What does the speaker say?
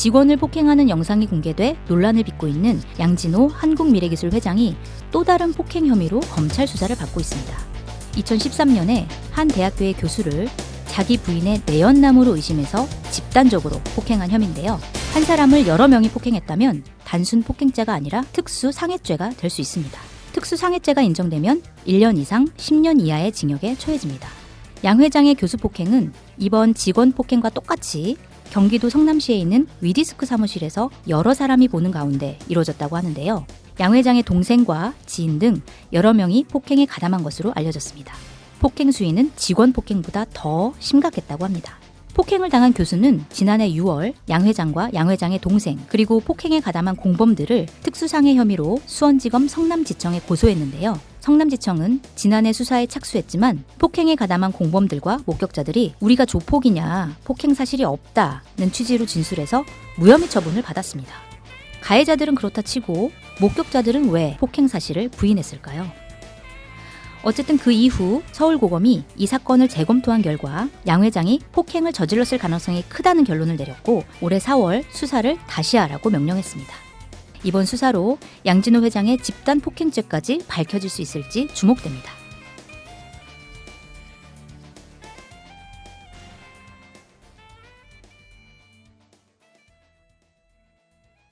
직원을 폭행하는 영상이 공개돼 논란을 빚고 있는 양진호 한국미래기술 회장이 또 다른 폭행 혐의로 검찰 수사를 받고 있습니다. 2013년에 한 대학교의 교수를 자기 부인의 내연남으로 의심해서 집단적으로 폭행한 혐의인데요. 한 사람을 여러 명이 폭행했다면 단순 폭행죄가 아니라 특수 상해죄가 될 수 있습니다. 특수 상해죄가 인정되면 1년 이상 10년 이하의 징역에 처해집니다. 양 회장의 교수 폭행은 이번 직원 폭행과 똑같이 경기도 성남시에 있는 위디스크 사무실에서 여러 사람이 보는 가운데 이루어졌다고 하는데요. 양 회장의 동생과 지인 등 여러 명이 폭행에 가담한 것으로 알려졌습니다. 폭행 수위는 직원 폭행보다 더 심각했다고 합니다. 폭행을 당한 교수는 지난해 6월 양 회장과 양 회장의 동생 그리고 폭행에 가담한 공범들을 특수상해 혐의로 수원지검 성남지청에 고소했는데요. 성남지청은 지난해 수사에 착수했지만 폭행에 가담한 공범들과 목격자들이 우리가 조폭이냐 폭행 사실이 없다는 취지로 진술해서 무혐의 처분을 받았습니다. 가해자들은 그렇다 치고 목격자들은 왜 폭행 사실을 부인했을까요? 어쨌든 그 이후 서울고검이 이 사건을 재검토한 결과 양 회장이 폭행을 저질렀을 가능성이 크다는 결론을 내렸고 올해 4월 수사를 다시 하라고 명령했습니다. 이번 수사로 양진호 회장의 집단 폭행죄까지 밝혀질 수 있을지 주목됩니다.